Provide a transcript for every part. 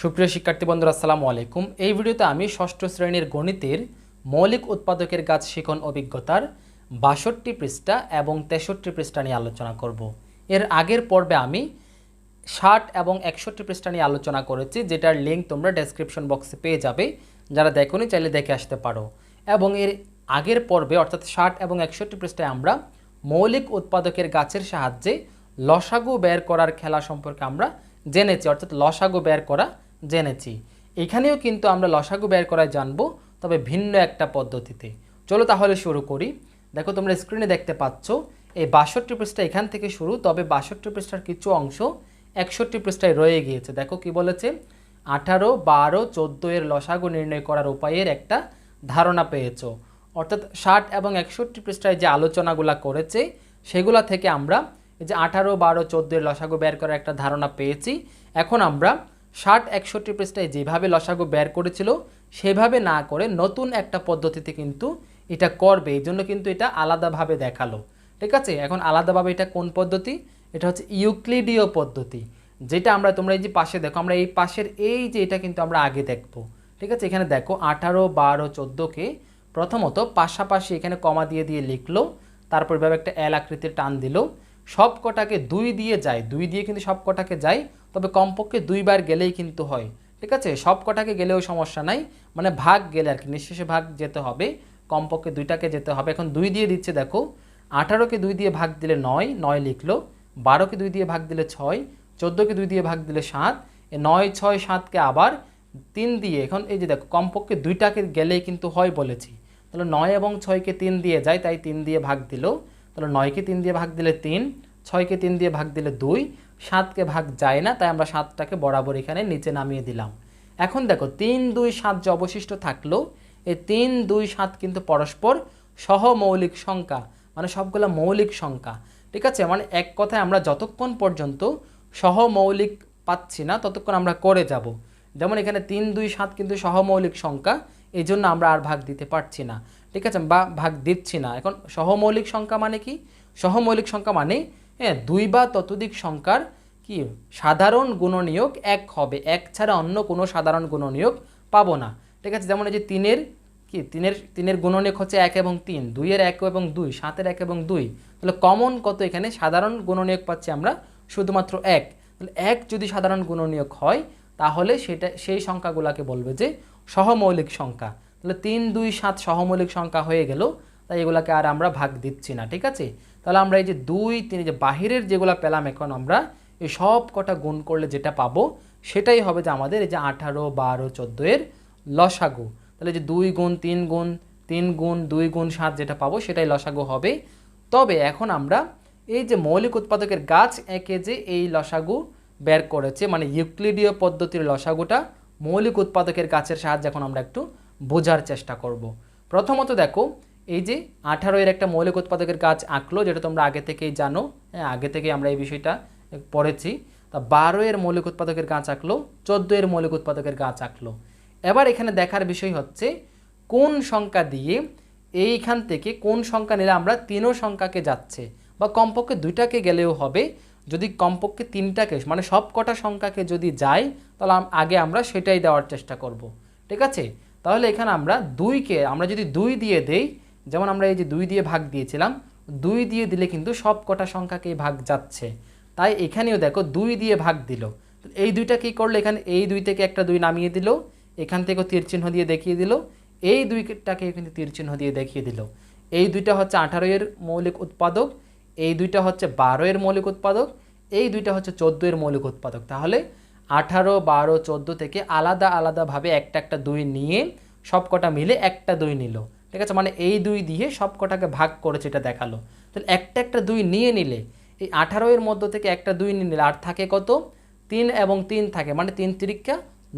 সুপ্রিয় শিক্ষার্থী বন্ধুরা, আসসালামু আলাইকুম। এই ভিডিওতে আমি ষষ্ঠ শ্রেণির গণিতের মৌলিক উৎপাদকের গাছ শিখন অভিজ্ঞতার বাষট্টি পৃষ্ঠা এবং তেষট্টি পৃষ্ঠা নিয়ে আলোচনা করব। এর আগের পর্বে আমি ষাট এবং একষট্টি পৃষ্ঠা নিয়ে আলোচনা করেছি, যেটার লিঙ্ক তোমরা ডেসক্রিপশন বক্সে পেয়ে যাবে। যারা দেখোনি, চাইলে দেখে আসতে পারো। এবং এর আগের পর্বে, অর্থাৎ ষাট এবং একষট্টি পৃষ্ঠায় আমরা মৌলিক উৎপাদকের গাছের সাহায্যে লসাগু বের করার খেলা সম্পর্কে আমরা জেনেছি, অর্থাৎ লসাগু বের করা জেনেছি। এখানেও কিন্তু আমরা লসাগু বের করা জানব, তবে ভিন্ন একটা পদ্ধতিতে। চলো তাহলে শুরু করি। দেখো তোমরা স্ক্রিনে দেখতে পাচ্ছ, এই বাষট্টি পৃষ্ঠা এখান থেকে শুরু, তবে বাষট্টি পৃষ্ঠার কিছু অংশ একষট্টি পৃষ্ঠায় রয়ে গিয়েছে। দেখো কি বলেছে? আঠারো, বারো, চোদ্দ এর লসাগু নির্ণয় করার উপায়ের একটা ধারণা পেয়েছ। অর্থাৎ ষাট এবং একষট্টি পৃষ্ঠায় যে আলোচনাগুলো করেছে, সেগুলা থেকে আমরা যে আঠারো, বারো, চোদ্দ এর লসাগু বের করার একটা ধারণা পেয়েছি। এখন আমরা ষাট, একষট্টি পৃষ্ঠায় যেভাবে লসাগু বের করেছিল, সেভাবে না করে নতুন একটা পদ্ধতিতে কিন্তু এটা করবে। এই জন্য কিন্তু এটা আলাদাভাবে দেখাল। ঠিক আছে? এখন আলাদাভাবে এটা কোন পদ্ধতি? এটা হচ্ছে ইউক্লিডীয় পদ্ধতি। যেটা আমরা, তোমরা এই যে পাশে দেখো, আমরা এই পাশের এই যে এটা কিন্তু আমরা আগে দেখব। ঠিক আছে? এখানে দেখো, আঠারো, বারো চোদ্দোকে প্রথমত পাশাপাশি এখানে কমা দিয়ে দিয়ে লিখলো, তারপর এভাবে একটা এল আকৃতির টান দিল। সব কটাকে দুই দিয়ে যায়, দুই দিয়ে কিন্তু সব কটাকে যায় তবে কমপক্ষে দুইবার গেলেই কিন্তু হয়। ঠিক আছে? সব কটাকে গেলেও সমস্যা নাই। মানে ভাগ গেলে আর কি, নিঃশেষে ভাগ যেতে হবে। কমপক্ষে দুইটাকে যেতে হবে। এখন দুই দিয়ে দিচ্ছে, দেখো। আঠারোকে দুই দিয়ে ভাগ দিলে নয় নয় লিখলো। বারোকে দুই দিয়ে ভাগ দিলে ছয়, চোদ্দোকে দুই দিয়ে ভাগ দিলে সাত। নয়, ছয়, সাতকে আবার তিন দিয়ে, এখন এই যে দেখো, কমপক্ষে দুইটাকে গেলেই কিন্তু হয় বলেছি। তাহলে নয় এবং ছয়কে তিন দিয়ে যায়, তাই তিন দিয়ে ভাগ দিল। তাহলে নয়কে তিন দিয়ে ভাগ দিলে তিন, ছয়কে তিন দিয়ে ভাগ দিলে দুই সাতকে ভাগ যায় না, তাই আমরা সাতটাকে বরাবর এখানে নিচে নামিয়ে দিলাম। এখন দেখো, তিন, দুই, সাত যে অবশিষ্ট থাকল, এই তিন, দুই, সাত কিন্তু পরস্পর সহমৌলিক সংখ্যা মানে সবগুলো মৌলিক সংখ্যা, ঠিক আছে? মানে এক কথায় আমরা যতক্ষণ পর্যন্ত সহমৌলিক পাচ্ছি না, ততক্ষণ আমরা করে যাব। যেমন এখানে তিন, দুই, সাত কিন্তু সহমৌলিক সংখ্যা এই জন্য আমরা আর ভাগ দিতে পারছি না, ঠিক আছে? বা ভাগ দিচ্ছি না। এখন সহমৌলিক সংখ্যা মানে কি? সহমৌলিক সংখ্যা মানে হ্যাঁ দুই বা ততোধিক সংখ্যার কি? সাধারণ গুণনীয়ক এক হবে। এক ছাড়া অন্য কোনো সাধারণ গুণনীয়ক পাবো না। ঠিক আছে? যেমন এই যে তিনের কি? তিনের তিনের গুণনীয়ক হচ্ছে এক এবং তিন। দুইয়ের এক এবং দুই, সাতের এক এবং দুই। তাহলে কমন কত এখানে? সাধারণ গুণনীয়ক পাচ্ছি আমরা শুধুমাত্র এক। তাহলে এক যদি সাধারণ গুণনীয়ক হয়, তাহলে সেটা, সেই সংখ্যাগুলোকে বলবে যে সহমৌলিক সংখ্যা। তাহলে তিন, দুই, সাত সহমৌলিক সংখ্যা হয়ে গেল, তাই এগুলাকে আর আমরা ভাগ দিচ্ছি না। ঠিক আছে? তাহলে আমরা এই যে দুই, তিন যে বাহিরের যেগুলো পেলাম, এখন আমরা এই সব কটা গুণ করলে যেটা পাবো, সেটাই হবে যে আমাদের এই যে আঠারো, বারো, চোদ্দ এর লসাগু। তাহলে যে দুই গুণ, তিন গুণ তিন গুণ, দুই গুণ, সাত যেটা পাবো, সেটাই লসাগু হবে। তবে এখন আমরা এই যে মৌলিক উৎপাদকের গাছ এঁকে যে এই লসাগু বের করেছে মানে ইউক্লিডীয় পদ্ধতির লসাগুটা মৌলিক উৎপাদকের গাছের সাহায্যে এখন আমরা একটু বোঝার চেষ্টা করব। প্রথমত দেখো, এই যে আঠারো এর একটা মৌলিক উৎপাদকের গাছ আঁকলো, যেটা তোমরা আগে থেকেই জানো। হ্যাঁ আগে থেকে আমরা এই বিষয়টা পড়েছি, তা বারো এর মৌলিক উৎপাদকের গাছ আঁকলো চোদ্দ এর মৌলিক উৎপাদকের গাছ আঁকলো এবার এখানে দেখার বিষয় হচ্ছে, কোন সংখ্যা দিয়ে এইখান থেকে কোন সংখ্যা নিলে আমরা তিনও সংখ্যাকে যাচ্ছে? বা কমপক্ষে দুইটাকে গেলেও হবে। যদি কমপক্ষে তিনটাকে মানে সব কটা সংখ্যাকে যদি যাই তাহলে আগে আমরা সেটাই দেওয়ার চেষ্টা করব। ঠিক আছে? তাহলে এখানে আমরা দুইকে, আমরা যদি দুই দিয়ে দেই, যেমন আমরা এই যে দুই দিয়ে ভাগ দিয়েছিলাম, দুই দিয়ে দিলে কিন্তু সব কটা সংখ্যাকেই ভাগ যাচ্ছে। তাই এখানেও দেখো দুই দিয়ে ভাগ দিল। এই দুইটা কী করল? এখানে এই দুই থেকে একটা দুই নামিয়ে দিল। এখান থেকেও তীর চিহ্ন দিয়ে দেখিয়ে দিল। এই দুইটাকে কিন্তু তীর চিহ্ন দিয়ে দেখিয়ে দিল। এই দুইটা হচ্ছে আঠারো এর মৌলিক উৎপাদক, এই দুইটা হচ্ছে বারো এর মৌলিক উৎপাদক, এই দুইটা হচ্ছে চোদ্দ এর মৌলিক উৎপাদক। তাহলে আঠারো, বারো, চোদ্দ থেকে আলাদা আলাদাভাবে একটা একটা দুই নিয়ে সব কটা মিলে একটা দুই নিল। ঠিক আছে? মানে এই দুই দিয়ে সব কটাকে ভাগ করেছে এটা দেখাল। তাহলে একটা একটা দুই নিয়ে নিলে এই আঠারো এর মধ্য থেকে একটা দুই নিয়ে নিলে আর থাকে কত? তিন এবং তিন থাকে মানে তিন তিরিকা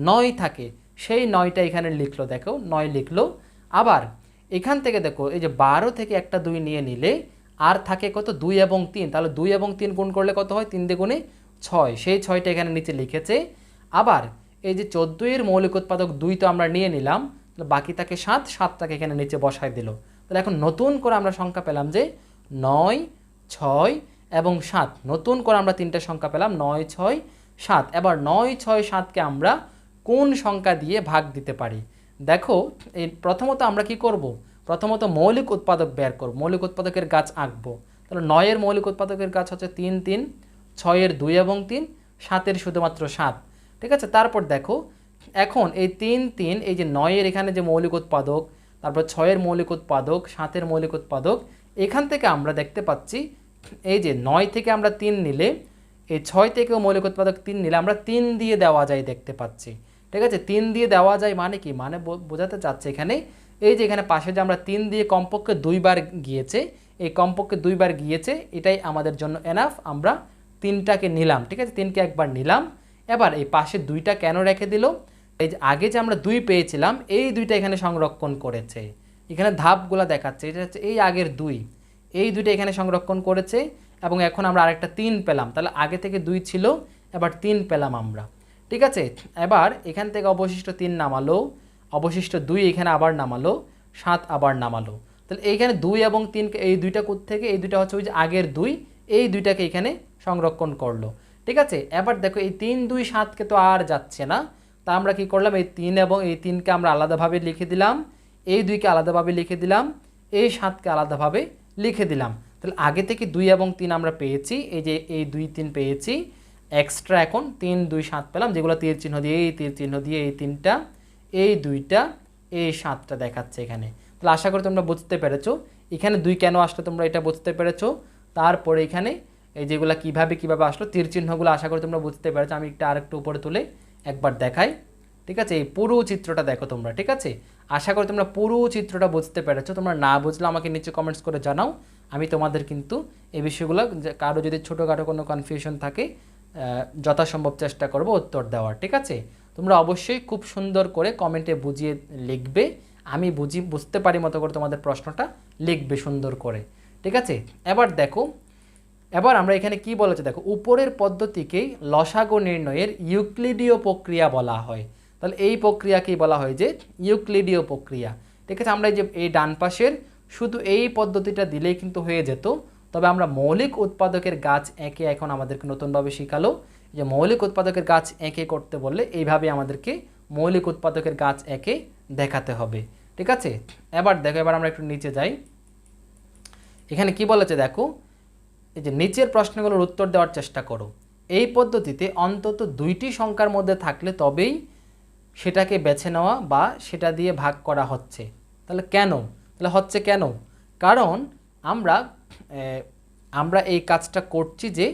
নয় থাকে। সেই নয়টা এখানে লিখলো, দেখো, নয় লিখলো। আবার এখান থেকে দেখো, এই যে বারো থেকে একটা দুই নিয়ে নিলে আর থাকে কত? দুই এবং তিন। তাহলে দুই এবং তিন গুণ করলে কত হয়? তিন দ্বিগুণে ছয়। সেই ছয়টা এখানে নিচে লিখেছে। আবার এই যে চোদ্দ এর মৌলিক উৎপাদক দুই তো আমরা নিয়ে নিলাম, তাহলে বাকি থাকে সাত, সাতটাকে এখানে নিচে বসায় দিল। তাহলে এখন নতুন করে আমরা সংখ্যা পেলাম যে নয়, ছয় এবং সাত। নতুন করে আমরা তিনটা সংখ্যা পেলাম, নয়, ছয়, সাত। এবার নয়, ছয়, সাতকে আমরা কোন সংখ্যা দিয়ে ভাগ দিতে পারি? দেখো এই প্রথমত আমরা কি করব? প্রথমত মৌলিক উৎপাদক বের করব, মৌলিক উৎপাদকের গাছ আঁকবো। তাহলে নয়ের মৌলিক উৎপাদকের গাছ হচ্ছে তিন তিন, ছয়ের দুই এবং তিন, সাতের শুধুমাত্র সাত। ঠিক আছে? তারপর দেখো, এখন এই তিন তিন, এই যে নয়ের এখানে যে মৌলিক উৎপাদক, তারপর ছয়ের মৌলিক উৎপাদক, সাতের মৌলিক উৎপাদক, এখান থেকে আমরা দেখতে পাচ্ছি এই যে নয় থেকে আমরা তিন নিলে, এই ছয় থেকেও মৌলিক উৎপাদক তিন নিলে আমরা তিন দিয়ে দেওয়া যায় দেখতে পাচ্ছি। ঠিক আছে? তিন দিয়ে দেওয়া যায় মানে কি? মানে বোঝাতে চাচ্ছে এখানে, এই যে এখানে পাশে যে আমরা তিন দিয়ে কমপক্ষে দুইবার গিয়েছে, এই কমপক্ষে দুইবার গিয়েছে, এটাই আমাদের জন্য এনাফ আমরা তিনটাকে নিলাম। ঠিক আছে? তিনকে একবার নিলাম। এবার এই পাশে দুইটা কেন রেখে দিল? এই যে আগে যে আমরা দুই পেয়েছিলাম, এই দুইটা এখানে সংরক্ষণ করেছে। এখানে ধাপগুলো দেখাচ্ছে, এটা হচ্ছে এই আগের দুই। এই দুইটা এখানে সংরক্ষণ করেছে এবং এখন আমরা আরেকটা তিন পেলাম। তাহলে আগে থেকে দুই ছিল, এবার তিন পেলাম আমরা। ঠিক আছে? এবার এখান থেকে অবশিষ্ট তিন নামালো, অবশিষ্ট দুই এখানে আবার নামালো, সাত আবার নামালো। তাহলে এইখানে দুই এবং তিন এই দুইটা কোথ থেকে এই দুইটা হচ্ছে ওই যে আগের দুই, এই দুইটাকে এখানে সংরক্ষণ করল। ঠিক আছে? এবার দেখো, এই তিন, দুই, সাতকে তো আর যাচ্ছে না। তা আমরা কি করলাম? এই তিন এবং এই তিনকে আমরা আলাদাভাবে লিখে দিলাম, এই দুইকে আলাদাভাবে লিখে দিলাম, এই সাতকে আলাদাভাবে লিখে দিলাম। তাহলে আগে থেকে দুই এবং তিন আমরা পেয়েছি, এই যে এই দুই, তিন পেয়েছি এক্সট্রা এখন তিন, দুই, সাত পেলাম, যেগুলো তীর চিহ্ন দিয়ে, এই তীর চিহ্ন দিয়ে এই তিনটা, এই দুইটা, এই সাতটা দেখাচ্ছে এখানে। তাহলে আশা করি তোমরা বুঝতে পেরেছ। এখানে দুই কেন আসলো তোমরা এটা বুঝতে পেরেছ। তারপরে এখানে এই যেগুলো কীভাবে কীভাবে আসলো, তীর চিহ্নগুলো আশা করি তোমরা বুঝতে পেরেছ। আমি একটা আরেকটু উপরে তুলে একবার দেখাই। ঠিক আছে? এই পুরো চিত্রটা দেখো তোমরা, ঠিক আছে? আশা করি তোমরা পুরো চিত্রটা বুঝতে পেরেছ। তোমরা না বুঝলে আমাকে নিচে কমেন্টস করে জানাও। আমি তোমাদের কিন্তু এই বিষয়গুলো কারও যদি ছোটোখাটো কোনো কনফিউশন থাকে যথাসম্ভব চেষ্টা করব উত্তর দেওয়ার, ঠিক আছে? তোমরা অবশ্যই খুব সুন্দর করে কমেন্টে বুঝিয়ে লিখবে। আমি বুঝি, বুঝতে পারি মতো করে তোমাদের প্রশ্নটা লিখবে সুন্দর করে, ঠিক আছে? এবার দেখো, এবার আমরা এখানে কি বলেছে? দেখো, উপরের পদ্ধতিকেই লসাগু নির্ণয়ের ইউক্লিডীয় প্রক্রিয়া বলা হয়। তাহলে এই প্রক্রিয়াকেই বলা হয় যে ইউক্লিডীয় প্রক্রিয়া। ঠিক আছে আমরা যে এই ডান পাশের শুধু এই পদ্ধতিটা দিলেই কিন্তু হয়ে যেত। তবে আমরা মৌলিক উৎপাদকের গাছ একে এখন আমাদেরকে নতুনভাবে শেখালো। যে মৌলিক উৎপাদকের গাছ একে করতে বললে এইভাবে আমাদেরকে মৌলিক উৎপাদকের গাছ একে দেখাতে হবে। ঠিক আছে? এবার দেখো, এবার আমরা একটু নিচে যাই। এখানে কি বলেছে দেখো, এই যে নিচের প্রশ্নগুলোর উত্তর দেওয়ার চেষ্টা করো। এই পদ্ধতিতে অন্তত দুইটি সংখ্যার মধ্যে থাকলে তবেই সেটাকে বেছে নেওয়া বা সেটা দিয়ে ভাগ করা হচ্ছে। তাহলে কেন? তাহলে হচ্ছে কেন? কারণ আমরা আমরা এই কাজটা করছি যে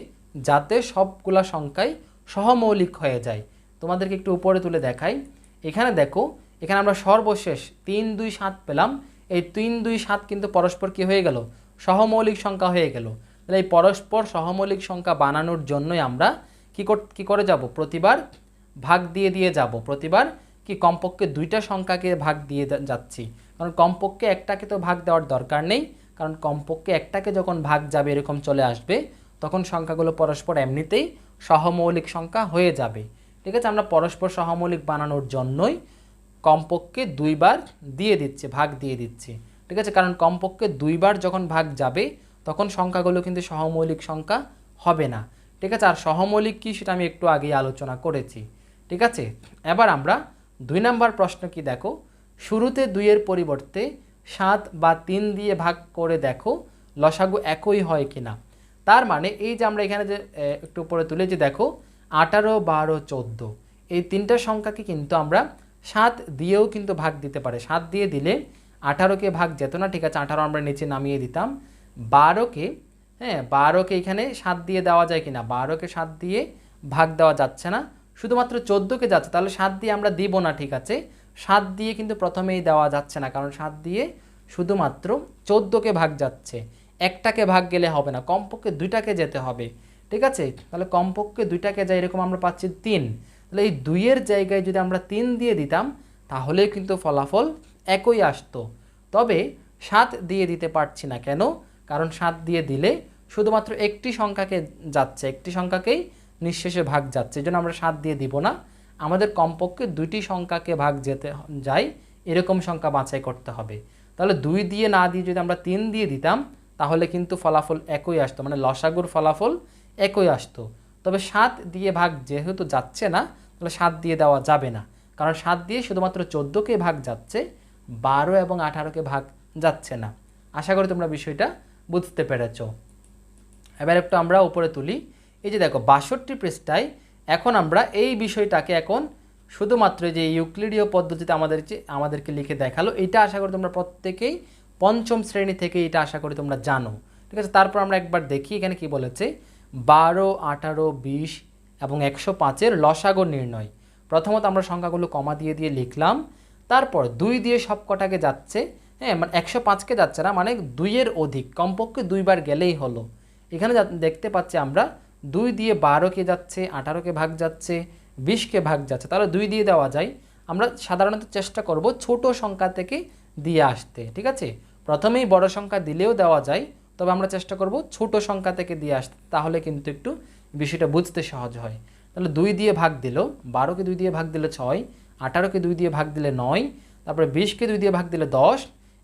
যাতে সবগুলা সংখ্যাই সহমৌলিক হয়ে যায়। তোমাদেরকে একটু উপরে তুলে দেখাই। এখানে দেখো, এখানে আমরা সর্বশেষ তিন, দুই, সাত পেলাম। এই তিন, দুই, সাত কিন্তু পরস্পর কি হয়ে গেল? সহমৌলিক সংখ্যা হয়ে গেল। তাহলে এই পরস্পর সহমৌলিক সংখ্যা বানানোর জন্যই আমরা কি কর, কি করে যাব? প্রতিবার ভাগ দিয়ে দিয়ে যাব। প্রতিবার কি কমপক্ষে দুইটা সংখ্যাকে ভাগ দিয়ে যাচ্ছি। কারণ কমপক্ষে একটাকে তো ভাগ দেওয়ার দরকার নেই। কারণ কমপক্ষে একটাকে যখন ভাগ যাবে এরকম চলে আসবে, তখন সংখ্যাগুলো পরস্পর এমনিতেই সহমৌলিক সংখ্যা হয়ে যাবে। ঠিক আছে? আমরা পরস্পর সহমৌলিক বানানোর জন্যই কমপক্ষে দুইবার দিয়ে দিচ্ছে, ভাগ দিয়ে দিচ্ছে। ঠিক আছে? কারণ কমপক্ষে দুইবার যখন ভাগ যাবে, তখন সংখ্যাগুলো কিন্তু সহমৌলিক সংখ্যা হবে না। ঠিক আছে? আর সহমৌলিক কী সেটা আমি একটু আগেই আলোচনা করেছি। ঠিক আছে? এবার আমরা দুই নাম্বার প্রশ্ন কি দেখো? শুরুতে দুইয়ের পরিবর্তে সাত বা তিন দিয়ে ভাগ করে দেখো লসাগু একই হয় কিনা। তার মানে এই যে আমরা এখানে যে একটু উপরে তুলে যে দেখো, আঠারো, বারো, চোদ্দ। এই তিনটা সংখ্যাকে কিন্তু আমরা সাত দিয়েও কিন্তু ভাগ দিতে পারে। সাত দিয়ে দিলে আঠারোকে ভাগ যেত না, ঠিক আছে, আঠারো আমরা নিচে নামিয়ে দিতাম। বারোকে হ্যাঁ বারোকে এখানে সাত দিয়ে দেওয়া যায় কিনা? বারোকে সাত দিয়ে ভাগ দেওয়া যাচ্ছে না। শুধুমাত্র চোদ্দোকে যাচ্ছে, তাহলে সাত দিয়ে আমরা দিব না, ঠিক আছে? সাত দিয়ে কিন্তু প্রথমেই দেওয়া যাচ্ছে না, কারণ সাত দিয়ে শুধুমাত্র চোদ্দোকে ভাগ যাচ্ছে। একটাকে ভাগ গেলে হবে না, কমপক্ষে দুইটাকে যেতে হবে, ঠিক আছে? তাহলে কমপক্ষে দুইটাকে যাই এরকম আমরা পাচ্ছি তিন। তাহলে এই দুইয়ের জায়গায় যদি আমরা তিন দিয়ে দিতাম, তাহলে কিন্তু ফলাফল একই আসতো। তবে সাত দিয়ে দিতে পারছি না কেন? কারণ সাত দিয়ে দিলে শুধুমাত্র একটি সংখ্যাকে যাচ্ছে, একটি সংখ্যাকেই নিঃশেষে ভাগ যাচ্ছে, এই জন্য আমরা সাত দিয়ে দিব না। আমাদের কমপক্ষে দুইটি সংখ্যাকে ভাগ যেতে যায় এরকম সংখ্যা বাছাই করতে হবে। তাহলে দুই দিয়ে না দিয়ে যদি আমরা তিন দিয়ে দিতাম, তাহলে কিন্তু ফলাফল একই আসতো মানে লসাগুর ফলাফল একই আসতো। তবে সাত দিয়ে ভাগ যেহেতু যাচ্ছে না, তাহলে সাত দিয়ে দেওয়া যাবে না। কারণ সাত দিয়ে শুধুমাত্র চোদ্দোকে ভাগ যাচ্ছে, বারো এবং আঠারোকে ভাগ যাচ্ছে না। আশা করি তোমরা বিষয়টা বুঝতে পেরেছ। এবার একটু আমরা উপরে তুলি। এই যে দেখো, বাষট্টি পৃষ্ঠায় এখন আমরা এই বিষয়টাকে এখন শুধুমাত্র যে ইউক্লিডীয় পদ্ধতিতে আমাদের আমাদেরকে লিখে দেখাল এটা আশা করি তোমরা প্রত্যেকেই পঞ্চম শ্রেণি থেকে এটা আশা করি তোমরা জানো। ঠিক আছে, তারপর আমরা একবার দেখি এখানে কি বলেছে। বারো, আঠারো, বিশ এবং একশো পাঁচের লসাগো নির্ণয়। প্রথমত আমরা সংখ্যাগুলো কমা দিয়ে দিয়ে লিখলাম। তারপর দুই দিয়ে সব কটাকে যাচ্ছে। হ্যাঁ মানে একশো পাঁচকে যাচ্ছে না মানে দুইয়ের অধিক, কমপক্ষে দুইবার গেলেই হলো। এখানে দেখতে পাচ্ছি আমরা দুই দিয়ে বারোকে যাচ্ছে আঠারোকে ভাগ যাচ্ছে বিশকে ভাগ যাচ্ছে, তাহলে দুই দিয়ে দেওয়া যায়। আমরা সাধারণত চেষ্টা করব ছোট সংখ্যা থেকে দিয়ে আসতে, ঠিক আছে? প্রথমেই বড় সংখ্যা দিলেও দেওয়া যায়, তবে আমরা চেষ্টা করব ছোট সংখ্যা থেকে দিয়ে আসতে, তাহলে কিন্তু একটু বিষয়টা বুঝতে সহজ হয়। তাহলে দুই দিয়ে ভাগ দিল বারোকে দুই দিয়ে ভাগ দিলে ছয় আঠারোকে দুই দিয়ে ভাগ দিলে নয়, তারপরে বিশকে দুই দিয়ে ভাগ দিলে দশ,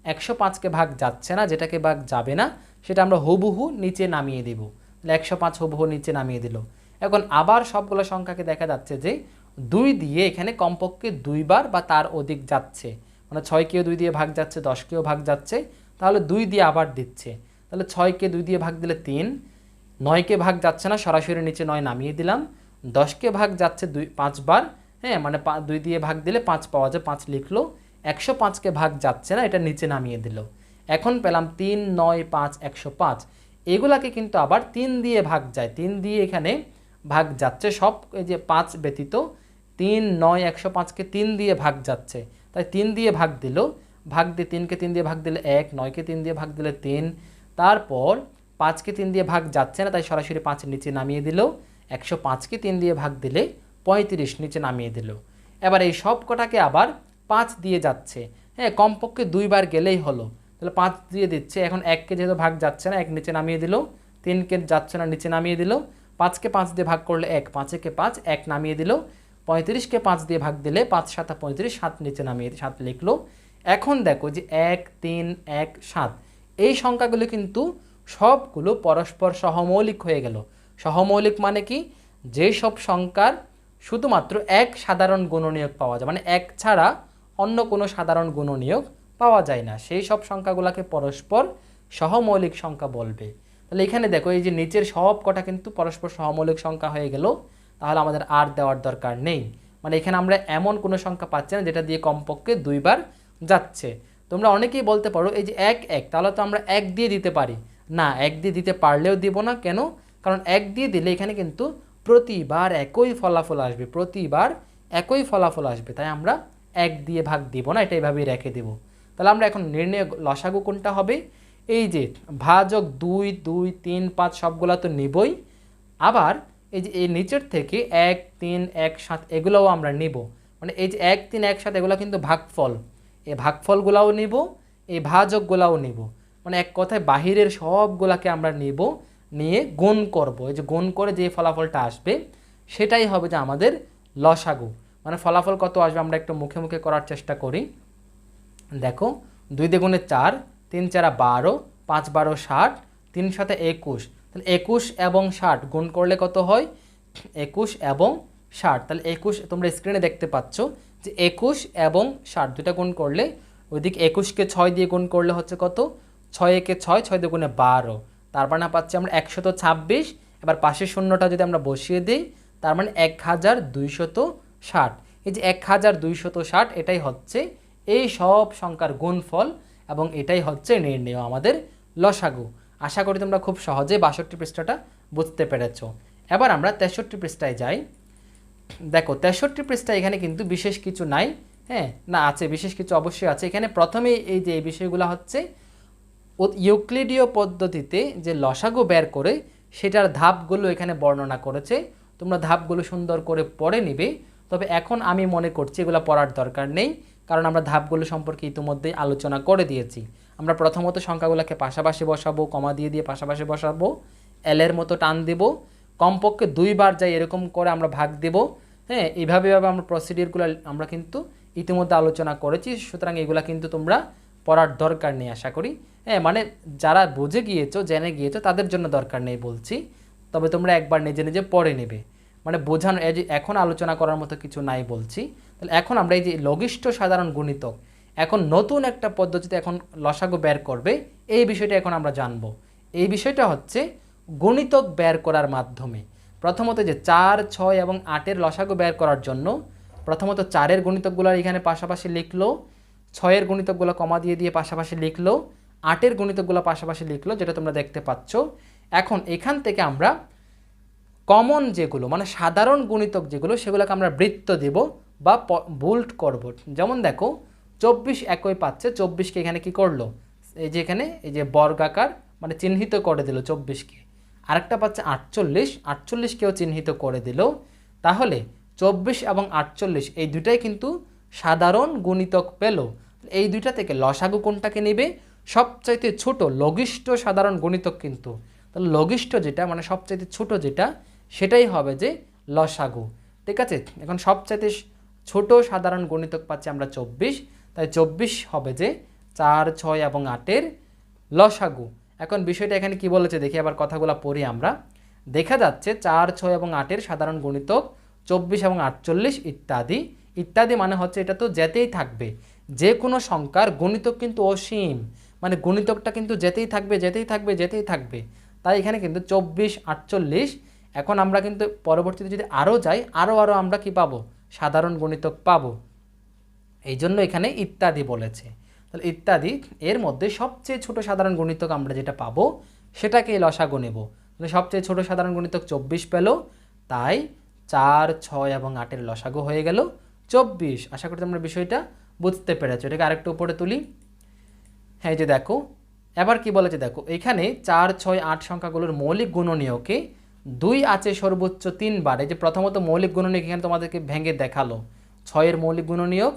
একশো পাঁচকে ভাগ যাচ্ছে না, যেটাকে ভাগ যাবে না, সেটা আমরা হুবহু নিচে নামিয়ে দেব। একশো পাঁচ হুবহু নিচে নামিয়ে দিল। এখন আবার সবগুলো সংখ্যাকে দেখা যাচ্ছে যে দুই দিয়ে এখানে কমপক্ষে দুইবার বা তার অধিক যাচ্ছে। মানে ছয়কেও দুই দিয়ে ভাগ যাচ্ছে, দশকেও ভাগ যাচ্ছে, তাহলে দুই দিয়ে আবার দিচ্ছে। তাহলে ছয়কে দুই দিয়ে ভাগ দিলে তিন, নয়কে ভাগ যাচ্ছে না, সরাসরি নিচে নয় নামিয়ে দিলাম। দশকে ভাগ যাচ্ছে দুই, পাঁচবার হ্যাঁ মানে দুই দিয়ে ভাগ দিলে পাঁচ পাওয়া যায়, পাঁচ লিখলো। একশো পাঁচকে ভাগ যাচ্ছে না, এটা নিচে নামিয়ে দিল। এখন পেলাম তিন, নয়, পাঁচ, একশো পাঁচ। এগুলাকে কিন্তু আবার তিন দিয়ে ভাগ যায়। তিন দিয়ে এখানে ভাগ যাচ্ছে। সব এই যে পাঁচ ব্যতীত তিন, নয়, একশো পাঁচকে তিন দিয়ে ভাগ যাচ্ছে। তাই তিন দিয়ে ভাগ দিল। ভাগ দিয়ে তিনকে তিন দিয়ে ভাগ দিলে এক, নয়কে তিন দিয়ে ভাগ দিলে তিন। তারপর পাঁচকে তিন দিয়ে ভাগ যাচ্ছে না, তাই সরাসরি পাঁচের নিচে নামিয়ে দিল। একশো পাঁচকে তিন দিয়ে ভাগ দিলে পঁয়ত্রিশ নিচে নামিয়ে দিল। এবার এই সব কটাকে আবার পাঁচ দিয়ে যাচ্ছে। হ্যাঁ কমপক্ষে দুইবার গেলেই হলো। তাহলে পাঁচ দিয়ে দিচ্ছে, এখন এককে যেহেতু ভাগ যাচ্ছে না, এক নিচে নামিয়ে দিল, তিনকে যাচ্ছে না, নিচে নামিয়ে দিল, পাঁচকে পাঁচ দিয়ে ভাগ করলে এক, পাঁচেকে পাঁচ, এক নামিয়ে দিল, পঁয়ত্রিশকে পাঁচ দিয়ে ভাগ দিলে পাঁচ সাতা পঁয়ত্রিশ, সাত নিচে নামিয়ে সাত লিখলো। এখন দেখো যে এক, তিন, এক, সাত, এই সংখ্যাগুলো কিন্তু সবগুলো পরস্পর সহমৌলিক হয়ে গেল। সহমৌলিক মানে কি? যে সব সংখ্যার শুধুমাত্র এক সাধারণ গুণনীয়ক পাওয়া যায় মানে এক ছাড়া অন্য কোনো সাধারণ গুণনীয়ক পাওয়া যায় না। সেই সব সংখ্যাগুলোকে পরস্পর সহমৌলিক সংখ্যা বলবে। তাহলে এখানে দেখো, এই যে নিচের সব কটা কিন্তু পরস্পর সহমৌলিক সংখ্যা হয়ে গেল, তাহলে আমাদের আর দেওয়ার দরকার নেই। মানে এখানে আমরা এমন কোনো সংখ্যা পাচ্ছি না, যেটা দিয়ে কমপক্ষে দুইবার যাচ্ছে। তোমরা অনেকেই বলতে পারো, এই যে এক এক, তাহলে তো আমরা এক দিয়ে দিতে পারি। না, এক দিয়ে দিতে পারলেও দিব না, কেন? কারণ এক দিয়ে দিলে এখানে কিন্তু প্রতিবার একই ফলাফল আসবে, প্রতিবার একই ফলাফল আসবে, তাই আমরা এক দিয়ে ভাগ দিব না, এটা এইভাবেই রেখে দেব। তাহলে আমরা এখন নির্ণয় লসাগু কোনটা হবে? এই যে ভাজক দুই দুই, তিন, পাঁচ সবগুলা তো নিবই। আবার এই যে এই নিচের থেকে এক, তিন, এক, সাত এগুলোও আমরা নিব। মানে এই যে এক, তিন, এক, সাত এগুলো কিন্তু ভাগফল। এই ভাগফলগুলাও নিব, এই ভাজকগুলাও নিব। মানে এক কথায় বাহিরের সবগুলাকে আমরা নিব, নিয়ে গুণ করব। এই যে গুণ করে যে ফলাফলটা আসবে, সেটাই হবে যে আমাদের লসাগু। মানে ফলাফল কত আসবে আমরা একটু মুখে মুখে করার চেষ্টা করি। দেখো, দুই দ্বিগুণে চার, তিন চারা বারো, পাঁচ বারো ষাট, তিন সাথে একুশ। তাহলে একুশ এবং ষাট গুণ করলে কত হয়? একুশ এবং ষাট। তাহলে একুশ, তোমরা স্ক্রিনে দেখতে পাচ্ছ যে একুশ এবং ষাট দুটা গুণ করলে ওইদিকে একুশকে ছয় দিয়ে গুণ করলে হচ্ছে কত? ছয় একে ছয় ছয় দুগুণে বারো। তার মানে পাচ্ছি আমরা একশত ছাব্বিশ। এবার পাশের শূন্যটা যদি আমরা বসিয়ে দিই, তার মানে এক হাজার দুইশত ষাট। এই যে এক হাজার দুইশত ষাট, এটাই হচ্ছে এই সব সংখ্যার গুণফল এবং এটাই হচ্ছে নির্ণয় আমাদের লসাগু। আশা করি তোমরা খুব সহজে বাষট্টি পৃষ্ঠাটা বুঝতে পেরেছ। এবার আমরা তেষট্টি পৃষ্ঠায় যাই। দেখো, তেষট্টি পৃষ্ঠা এখানে কিন্তু বিশেষ কিছু নাই হ্যাঁ? না, আছে, বিশেষ কিছু অবশ্যই আছে। এখানে প্রথমেই এই যে এই বিষয়গুলো হচ্ছে ইউক্লিডীয় পদ্ধতিতে যে লসাগু বের করে, সেটার ধাপগুলো এখানে বর্ণনা করেছে। তোমরা ধাপগুলো সুন্দর করে পড়ে নিবে। তবে এখন আমি মনে করছি এগুলো পড়ার দরকার নেই। কারণ আমরা ধাপগুলো সম্পর্কে ইতিমধ্যেই আলোচনা করে দিয়েছি। আমরা প্রথমত সংখ্যাগুলোকে পাশাপাশি বসাবো, কমা দিয়ে দিয়ে পাশাপাশি বসাবো এলের মতো টান দেব, কমপক্ষে দুইবার যাই এরকম করে আমরা ভাগ দেব। হ্যাঁ এইভাবে এইভাবে আমরা প্রসিডিউরগুলো আমরা কিন্তু ইতিমধ্যে আলোচনা করেছি, সুতরাং এগুলা কিন্তু তোমরা পড়ার দরকার নেই আশা করি। হ্যাঁ মানে যারা বুঝে গিয়েছো, জেনে গিয়েছো, তাদের জন্য দরকার নেই বলছি। তবে তোমরা একবার নিজে নিজে পড়ে নেবে। মানে বোঝানো এখন আলোচনা করার মতো কিছু নাই বলছি। তাহলে এখন আমরা এই যে লঘিষ্ঠ সাধারণ গুণিতক, এখন নতুন একটা পদ্ধতিতে এখন লসাগু বের করবে, এই বিষয়টা এখন আমরা জানব। এই বিষয়টা হচ্ছে গণিতক বের করার মাধ্যমে। প্রথমত যে চার, ছয় এবং আটের লসাগু বের করার জন্য প্রথমত চারের গণিতকগুলো এখানে পাশাপাশি লিখলো, ছয়ের গণিতকগুলো কমা দিয়ে দিয়ে পাশাপাশি লিখলো, আটের গণিতকগুলো পাশাপাশি লিখলো, যেটা তোমরা দেখতে পাচ্ছ। এখন এখান থেকে আমরা কমন যেগুলো মানে সাধারণ গুণিতক যেগুলো, সেগুলোকে আমরা বৃত্ত দেব। বা বুল্ট করব। যেমন দেখো, চব্বিশ একই পাচ্ছে, চব্বিশকে এখানে কি করল? এই যে এখানে, এই যে বর্গাকার মানে চিহ্নিত করে দিল চব্বিশকে। আরেকটা পাচ্ছে আটচল্লিশ, আটচল্লিশকেও চিহ্নিত করে দিল। তাহলে চব্বিশ এবং আটচল্লিশ, এই দুটাই কিন্তু সাধারণ গুণিতক পেল। এই দুইটা থেকে লসাগু কোনটাকে নেবে? সবচাইতে ছোট, লঘিষ্ঠ সাধারণ গণিতক কিন্তু। তাহলে লঘিষ্ঠ যেটা মানে সবচাইতে ছোট যেটা, সেটাই হবে যে লসাগু। ঠিক আছে? এখন সবচাইতে ছোট সাধারণ গণিতক পাচ্ছি আমরা চব্বিশ। তাই চব্বিশ হবে যে চার, ছয় এবং আটের লসাগু। এখন বিষয়টা এখানে কি বলেছে? দেখি আবার কথাগুলো পড়ি আমরা। দেখা যাচ্ছে চার, ছয় এবং আটের সাধারণ গণিতক চব্বিশ এবং আটচল্লিশ ইত্যাদি। ইত্যাদি মানে হচ্ছে এটা তো যেতেই থাকবে। যে কোনো সংখ্যার গণিতক কিন্তু অসীম। মানে গণিতকটা কিন্তু যেতেই থাকবে যেতেই থাকবে যেতেই থাকবে। তাই এখানে কিন্তু চব্বিশ, আটচল্লিশ। এখন আমরা কিন্তু পরবর্তীতে যদি আরও যাই, আরও আরও আমরা কি পাবো? সাধারণ গণিতক পাবো। এই জন্য এখানে ইত্যাদি বলেছে। তাহলে ইত্যাদি এর মধ্যে সবচেয়ে ছোট সাধারণ গণিতক আমরা যেটা পাবো, সেটাকে লসাগু নেব। তাহলে সবচেয়ে ছোট সাধারণ গণিতক চব্বিশ পেল, তাই চার, ছয় এবং আটের লসাগু হয়ে গেল চব্বিশ। আশা করি তোমরা বিষয়টা বুঝতে পেরেছ। এটাকে আরেকটু উপরে তুলি। হ্যাঁ যে দেখো, এবার কি বলেছে দেখো, এখানে চার, ছয়, আট সংখ্যাগুলোর মৌলিক গুণনীয়কে দুই আছে সর্বোচ্চ তিনবার। এই যে প্রথমত মৌলিক গুণনীয়ক এখানে তোমাদেরকে ভেঙে দেখাল। ছয়ের মৌলিক গুণনীয়ক,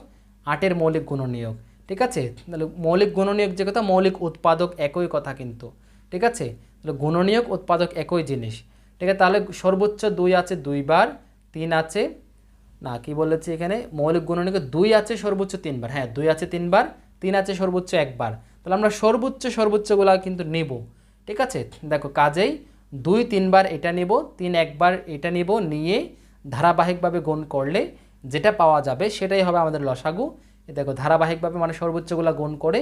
আটের মৌলিক গুণনীয়ক। ঠিক আছে? তাহলে মৌলিক গুণনীয়ক যে কথা, মৌলিক উৎপাদক একই কথা কিন্তু। ঠিক আছে? তাহলে গুণনীয়ক, উৎপাদক একই জিনিস। ঠিক আছে? তাহলে সর্বোচ্চ দুই আছে দুইবার, তিন আছে, না, কি বলেছি এখানে? মৌলিক গুণনীয়ক দুই আছে সর্বোচ্চ তিনবার। হ্যাঁ দুই আছে তিনবার, তিন আছে সর্বোচ্চ একবার। তাহলে আমরা সর্বোচ্চ সর্বোচ্চগুলো কিন্তু নেব। ঠিক আছে? দেখো, কাজেই দুই, তিনবার এটা নেব, তিন একবার এটা নেব, নিয়ে ধারাবাহিকভাবে গুণ করলে যেটা পাওয়া যাবে সেটাই হবে আমাদের লসাগু। এ দেখো, ধারাবাহিকভাবে মানে সর্বোচ্চগুলো গুণ করে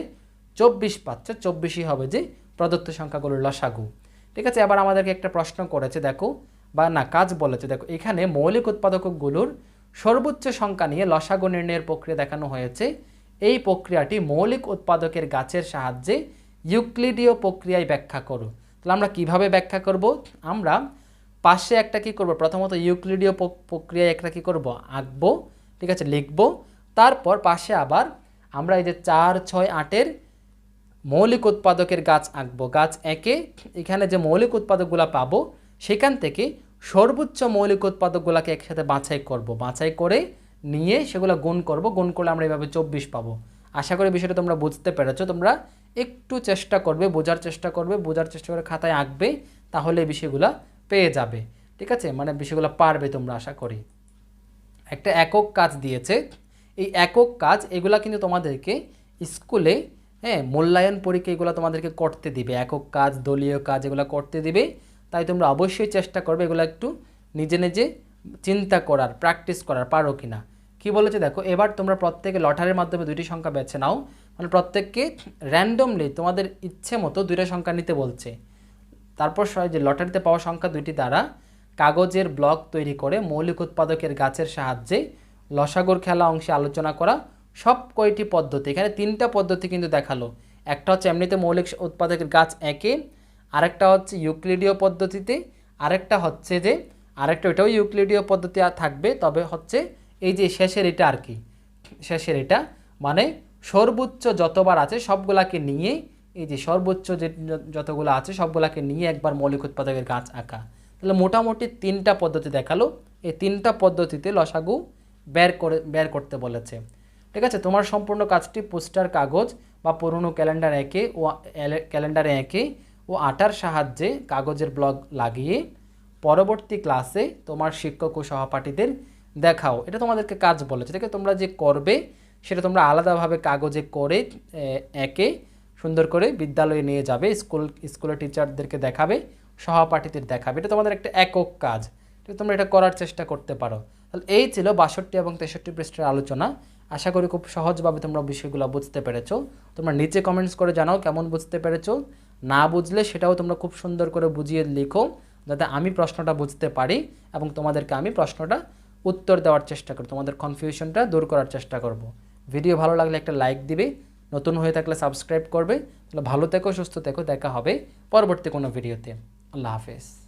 চব্বিশ পাচ্ছে, চব্বিশই হবে যে প্রদত্ত সংখ্যাগুলোর লসাগু। ঠিক আছে আবার আমাদেরকে একটা প্রশ্ন করেছে, দেখো, বা না, কাজ বলেছে, দেখো, এখানে মৌলিক উৎপাদকগুলোর সর্বোচ্চ সংখ্যা নিয়ে লসাগু নির্ণয়ের প্রক্রিয়া দেখানো হয়েছে। এই প্রক্রিয়াটি মৌলিক উৎপাদকের গাছের সাহায্যে ইউক্লিডীয় প্রক্রিয়ায় ব্যাখ্যা করো। তাহলে আমরা কীভাবে ব্যাখ্যা করব? আমরা পাশে একটা কি করব? প্রথমত ইউক্লিডীয় প্রক্রিয়ায় একটা কি করব? আঁকবো, ঠিক আছে, লিখব। তারপর পাশে আবার আমরা এই যে চার, ছয়, আটের মৌলিক উৎপাদকের গাছ আঁকবো। গাছ একে এখানে যে মৌলিক উৎপাদকগুলো পাবো, সেখান থেকে সর্বোচ্চ মৌলিক উৎপাদকগুলোকে একসাথে বাছাই করব। বাছাই করে নিয়ে সেগুলো গুণ করব। গুণ করলে আমরা এভাবে চব্বিশ পাবো। আশা করি বিষয়টা তোমরা বুঝতে পেরেছ। তোমরা একটু চেষ্টা করবে, বোঝার চেষ্টা করবে, বোঝার চেষ্টা করে খাতায় আঁকবে, তাহলে বিষয়গুলো পেয়ে যাবে। ঠিক আছে? মানে বিষয়গুলো পারবে তোমরা আশা করি। একটা একক কাজ দিয়েছে। এই একক কাজ, এগুলা কিন্তু তোমাদেরকে স্কুলে হ্যাঁ মূল্যায়ন পরীক্ষা এগুলো তোমাদেরকে করতে দিবে। একক কাজ, দলীয় কাজ এগুলো করতে দিবে। তাই তোমরা অবশ্যই চেষ্টা করবে এগুলো একটু নিজে নিজে চিন্তা করার প্র্যাকটিস করার। পারো কি না কী বলেছে দেখো? এবার তোমরা প্রত্যেকে লটারির মাধ্যমে দুইটি সংখ্যা বেছে নাও। মানে প্রত্যেককে র্যান্ডমলি তোমাদের ইচ্ছে মতো দুইটা সংখ্যা নিতে বলছে। তারপর যে লটারিতে পাওয়া সংখ্যা দুইটি দ্বারা কাগজের ব্লক তৈরি করে মৌলিক উৎপাদকের গাছের সাহায্যে লসাগর খেলা অংশে আলোচনা করা সব কয়টি পদ্ধতি। এখানে তিনটা পদ্ধতি কিন্তু দেখাল। একটা হচ্ছে এমনিতে মৌলিক উৎপাদকের গাছ একে, আরেকটা হচ্ছে ইউক্লিডীয় পদ্ধতিতে, আরেকটা হচ্ছে যে, আরেকটা ওইটাও ইউক্লিডীয় পদ্ধতি থাকবে, তবে হচ্ছে এই যে শেষের এটা আর কি। শেষের এটা মানে সর্বোচ্চ যতবার আছে সবগুলাকে নিয়ে, এই যে সর্বোচ্চ যে যতগুলো আছে সবগুলাকে নিয়ে একবার মৌলিক উৎপাদকের গাছ আঁকা। তাহলে মোটামুটি তিনটা পদ্ধতি দেখাল। এই তিনটা পদ্ধতিতে লসাগু বের করে, বের করতে বলেছে। ঠিক আছে? তোমার সম্পূর্ণ কাজটি পোস্টার কাগজ বা পুরনো ক্যালেন্ডার এঁকে ও ক্যালেন্ডারে এঁকে ও আটার সাহায্যে কাগজের ব্লগ লাগিয়ে পরবর্তী ক্লাসে তোমার শিক্ষক ও সহপাঠীদের দেখাও। এটা তোমাদেরকে কাজ বলেছে। ঠিক আছে? তোমরা যে করবে সেটা তোমরা আলাদাভাবে কাগজে করে একে সুন্দর করে বিদ্যালয়ে নিয়ে যাবে, স্কুল, স্কুলের টিচারদেরকে দেখাবে, সহপাঠীদের দেখাবে। এটা তোমাদের একটা একক কাজ। তোমরা এটা করার চেষ্টা করতে পারো। তাহলে এই ছিল বাষট্টি এবং তেষট্টি পৃষ্ঠের আলোচনা। আশা করি খুব সহজভাবে তোমরা বিষয়গুলো বুঝতে পেরেছ। তোমরা নিচে কমেন্টস করে জানাও কেমন বুঝতে পেরেছ। না বুঝলে সেটাও তোমরা খুব সুন্দর করে বুঝিয়ে লিখো, যাতে আমি প্রশ্নটা বুঝতে পারি এবং তোমাদেরকে আমি প্রশ্নটা উত্তর দেওয়ার চেষ্টা করি। তোমাদের কনফিউশনটা দূর করার চেষ্টা করব। ভিডিও ভালো লাগলে একটা লাইক দিবে, নতুন হয়ে থাকলে সাবস্ক্রাইব করবে। তাহলে ভালো থেকো, সুস্থ থেকো, দেখা হবে পরবর্তী কোনো ভিডিওতে। আল্লাহ হাফেজ।